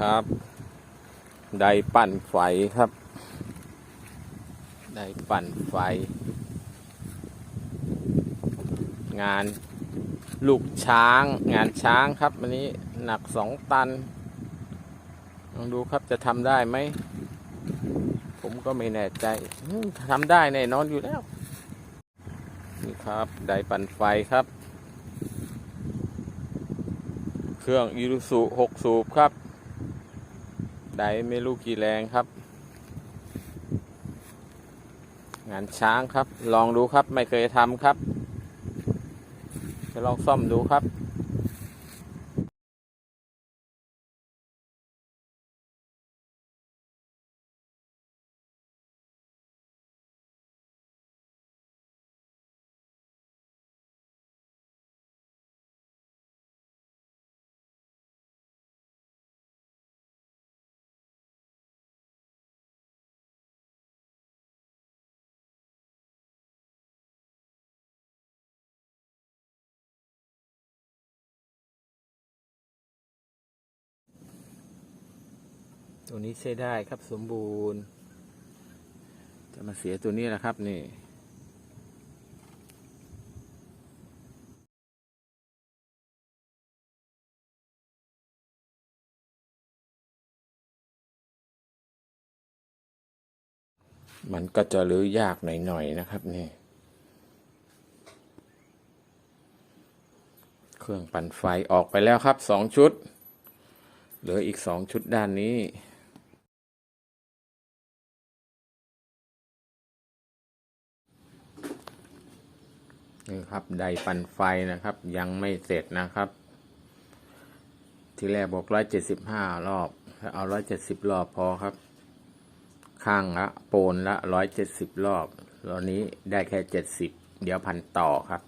ครับ ไดปั่นไฟครับ ไดปั่นไฟ งานลูกช้าง งานช้างครับวันนี้หนักสองตัน ลองดูครับจะทำได้ไหม ผมก็ไม่แน่ใจทำได้แน่นอนอยู่แล้ว นี่ครับไดปั่นไฟครับ เครื่องอีรุสุหกสูบครับ ได้ไม่รู้กี่แรงครับ งานช้างครับ ลองดูครับไม่เคยทำครับ จะลองซ่อมดูครับ ตัวนี้ใช้ได้ครับสมบูรณ์ จะมาเสียตัวนี้นะครับนี่มันก็จะรื้อยากหน่อยๆนะครับนี่ เครื่องปั่นไฟออกไปแล้วครับสองชุด เหลืออีกสองชุดด้านนี้ นี่ครับไดปันไฟนะครับ ยังไม่เสร็จนะครับ ที่แรกบอกร้อยเจ็ดสิบห้ารอบถ้าเอาร้อยเจ็ดสิบรอบพอครับ ข้างละโปนละร้อยเจ็ดสิบรอบตอนนี้ได้แค่เจ็ดสิบเดี๋ยวพันต่อครับ